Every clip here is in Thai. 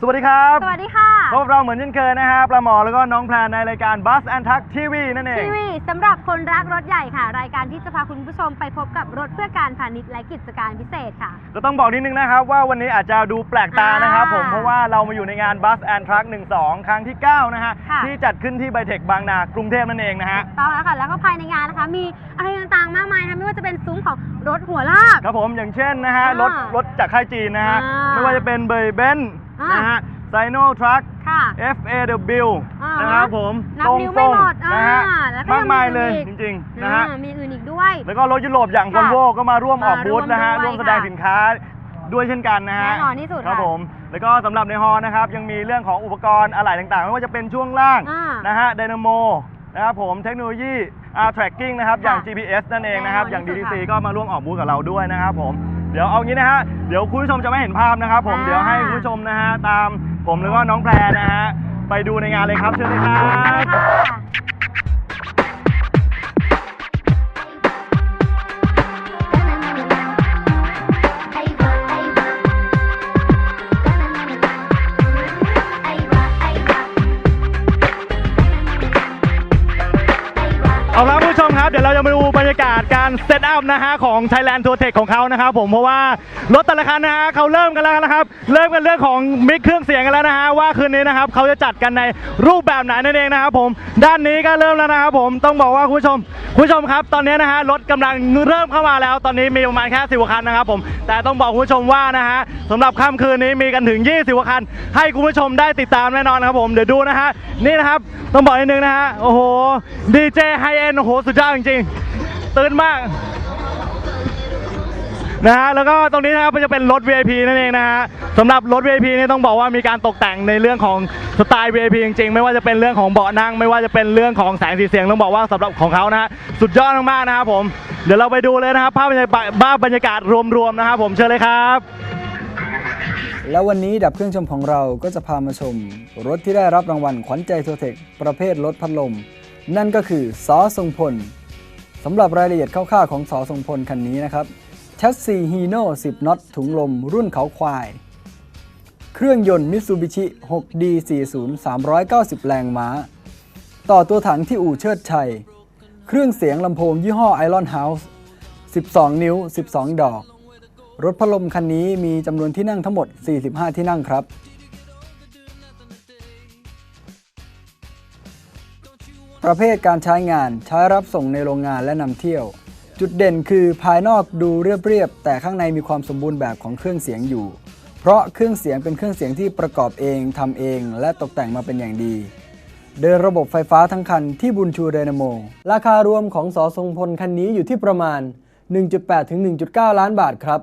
สวัสดีครับสวัสดีค่ะ พบเราเหมือนเช่นเคยนะฮะปลาหมอแล้วก็น้องแพรในรายการ Bus and Truck TV นั่นเองทีวีสำหรับคนรักรถใหญ่ค่ะ รายการที่จะพาคุณผู้ชมไปพบกับรถเพื่อการพาณิชย์และกิจการพิเศษค่ะ ก็ต้องบอกนิดนึงนะครับว่าวันนี้อาจจะดูแปลกตานะครับผมอ่าเพราะว่าเรามาอยู่ในงาน Bus and Truck 12ครั้งที่ 9 นะฮะค่ะที่จัดขึ้นที่ไบเทคบางนากรุงเทพนั่นเองนะฮะต้องแล้วค่ะแล้วก็ภายในงานนะคะมีอะไรต่างๆมากมายนะคะไม่ว่าจะเป็นซุ้มของรถหัวลากครับผมอย่างเช่นนะฮะอ่ารถรถจากค่ายจีนนะฮะอ่าไม่ว่าจะเป็นเบย์เบน อ่านนะฮะไซโนทรัค ค่ะ FAW อ่านนะครับผมนับตรงนิ้วไม่ส่งหมดนะฮะอ่าแล้วก็มากมายเลยยังมีอีกจริงๆนะฮะ อ่ามีอื่นอีกด้วย แล้วก็รถยุโรปอย่างค่ะ Volvo ก็มาร่วมออกมาบูธนะฮะร่ร่ววมมแสด้วยดงค่ะสินค้าด้วยเช่นกันนะฮะแน่นอนที่สุดครับค่ะผมแล้วก็สำหรับในฮอนะครับยังมีเรื่องของอุปกรณ์อะไหล่ต่างๆ ไม่ว่าจะเป็นช่วงล่างอ่านะฮะไดนาโมนะครับผมเทคโนโลยี R tracking นะครับ อย่าง ค่ะ GPS นั่นเองนะครับ แน่นอนอย่าง ที่สุด DTC ค่ะ ก็มาร่วมออกบูธกับเราด้วยนะครับผม เดี๋ยวเอางี้นะฮะ เดี๋ยวคุณผู้ชมจะไม่เห็นภาพนะครับ ผมอ่าเดี๋ยวให้คุณผู้ชมนะฮะตามผมแล้วก็น้องแพรนะฮะไปดูในงานเลยครับเชิญเลยครับากาศการเซตอัพนะฮะของ Thailand Tour Tech ของเขานะครับผมเพราะว่ารถแต่ละคันนะฮะเขาเริ่มกันแล้วนะครับ เริ่มกันเรื่องของมิกเครื่องเสียงกันแล้วนะฮะว่าคืนนี้นะครับเขาจะจัดกันในรูปแบบไหนนั่นเองนะครับผมด้านนี้ก็เริ่มแล้วนะครับผมต้องบอกว่าคุณผู้ชมคุณผู้ชมครับ ตอนนี้นะฮะรถกำลังเริ่มเข้ามาแล้ว ตอนนี้มีประมาณแค่สิบคันนะครับผมแต่ต้องบอกคุณผู้ชมว่านะฮะสำหรับค่ำคืนนี้มีกันถึง 20คัน ให้คุณผู้ชมได้ติดตามแน่นอนนะครับผมเดี๋ยวดูนะฮะนี่นะครับต้องบอกนิดนึงนะฮะโอ้โหดีเจไฮเอ็นโอ้โหสุดยอดจริงๆ ตื่นมากนะฮะแล้วก็ตรงนี้นะครับมันจะเป็นรถ VIP นั่นเองนะฮะสำหรับรถ VIP นี่ต้องบอกว่ามีการตกแต่งในเรื่องของสไตล์ VIP จริงๆ ไม่ว่าจะเป็นเรื่องของเบาะนั่ง ไม่ว่าจะเป็นเรื่องของแสงสีเสียงต้องบอกว่าสำหรับของเขานะฮะสุดยอดมากๆนะครับผมเดี๋ยวเราไปดูเลยนะครับภาพบรรยากาศภาพบรรยากาศรวมๆนะครับผมเชิญเลยครับแล้ววันนี้ดับเครื่องชมของเราก็จะพามาชม รถที่ได้รับรางวัลขวัญใจโทเทคประเภทรถพัดลม นั่นก็คือสอทรงพล สำหรับรายละเอียดคร่าวๆของสอทรงพลคันนี้นะครับชัสซีฮีโน่10น็อตถุงลม รุ่นเขาควาย เครื่องยนต์มิ t ซูบิชิ 6D40 390 แรงม้า ต่อตัวถังที่อู่เชิดชัย เครื่องเสียงลำโพงยี่ห้อ Iron House 12 นิ้ว 12 ดอก รถพัดลมคันนี้มีจำนวนที่นั่งทั้งหมด 45 ที่นั่งครับ ประเภทการใช้งานใช้รับส่งในโรงงานและนำเที่ยว จุดเด่นคือภายนอกดูเรียบๆ แต่ข้างในมีความสมบูรณ์แบบของเครื่องเสียงอยู่ เพราะเครื่องเสียงเป็นเครื่องเสียงที่ประกอบเองทำเองและตกแต่งมาเป็นอย่างดี เดินระบบไฟฟ้าทั้งคันที่บุญชูไดนาโม ราคารวมของสอทรงพลคันนี้อยู่ที่ประมาณ 1.8 ถึง 1.9 ล้านบาทครับ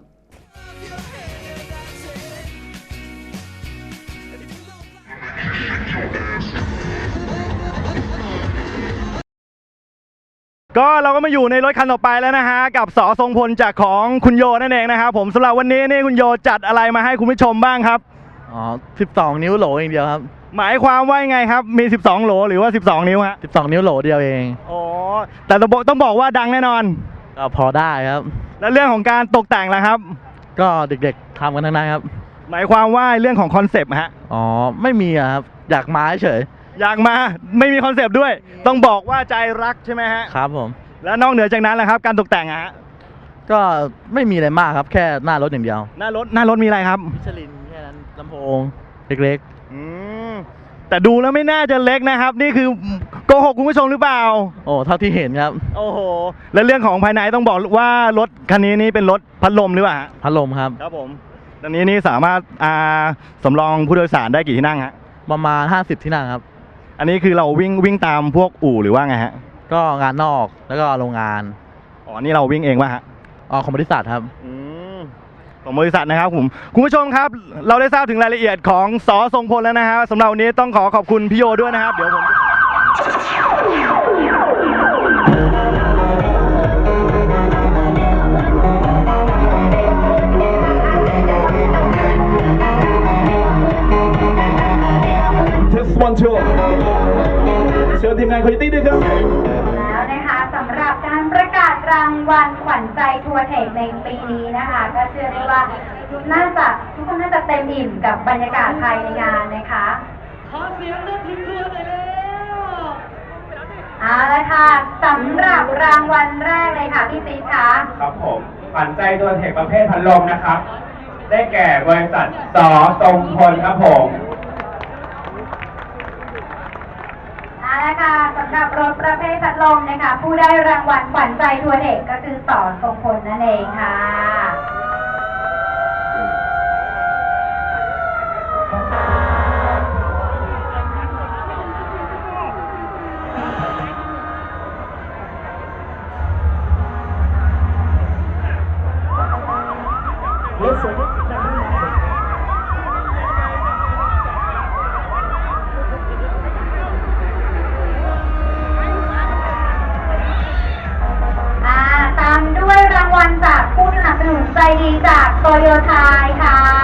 ก็เราก็มาอยู่ในรถคันต่อไปแล้วนะฮะกับสอทรงพลจากของคุณโยนั่นเองนะครับผมสำหรับวันนี้นี่คุณโยจัดอะไรมาให้คุณผู้ชมบ้างครับอ๋อ12 นิ้วโหลอย่างเดียวครับ หมายความว่ายังไงครับมี 12 โหลหรือว่า 12 นิ้วฮะ12 นิ้วโหลเดียวเองอ๋อแต่ต้องบอกต้องบอกว่าดังแน่นอน ก็พอได้ครับ แล้วเรื่องของการตกแต่งล่ะครับ ก็เด็กๆทำกันทั้งนั้นครับ หมายความว่าเรื่องของคอนเซปต์ฮะอ๋อไม่มีอะครับอยากมาเฉย อยากมาไม่มีคอนเซปต์ด้วย ต้องบอกว่าใจรักใช่ไหมฮะ ครับผม แล้วนอกเหนือจากนั้นล่ะครับ การตกแต่งอะฮะก็ไม่มีอะไรมากครับแค่หน้ารถอย่างเดียวหน้ารถหน้ารถมีอะไรครับมิชลินแค่นั้นลำโพงเล็กอืมแต่ดูแล้วไม่น่าจะเล็กนะครับ นี่คือโกหกคุณผู้ชมหรือเปล่า ๆ โอ้เท่าที่เห็นครับโอ้โห แล้วเรื่องของภายในต้องบอกว่ารถคันนี้นี่เป็นรถพัดลมหรือเปล่าฮะพัดลมครับ ครับผมตอนนี้นี่สามารถอ่าสำรองผู้โดยสารได้กี่ที่นั่งฮะประมาณ 50 ที่นั่งครับ อันนี้คือเราวิ่งวิ่งตามพวกอู่หรือว่าไงฮะ ก็งานนอกแล้วก็โรงงานอ๋อ นี่เราวิ่งเองป่ะฮะ อ๋อของบริษัทครับ อืมของบริษัทนะครับผมคุณผู้ชมครับ เราได้ทราบถึงรายละเอียดของสอทรงพลแล้วนะฮะสำหรับวันนี้ต้องขอขอบคุณพี่โยด้วยนะครับ เดี๋ยวผม มงานโคโยตี้ด้วยครับแล้วนะคะสำหรับการประกาศรางวัลขวัญใจทัวร์เทคในปีนี้นะคะ ก็เชื่อได้ว่าน่าจะทุกคนน่าจะเต็มอิ่มกับบรรยากาศภายในงานนะคะขอเสียงเลือดทิ้งเรือหน่อยแล้วเอาละค่ะสำหรับรางวัลแรกเลยค่ะพี่ซีคะครับผมขวัญใจตัวเทคประเภทพัดลมนะครับ ได้แก่บริษัทสอทรงพลครับผม ค่ะสำหรับรถประเภทพัดลมนะคะ ผู้ได้รางวัลขวัญใจทัวร์เด็กก็คือต่อทรงพลนั่นเองค่ะ 我要太一。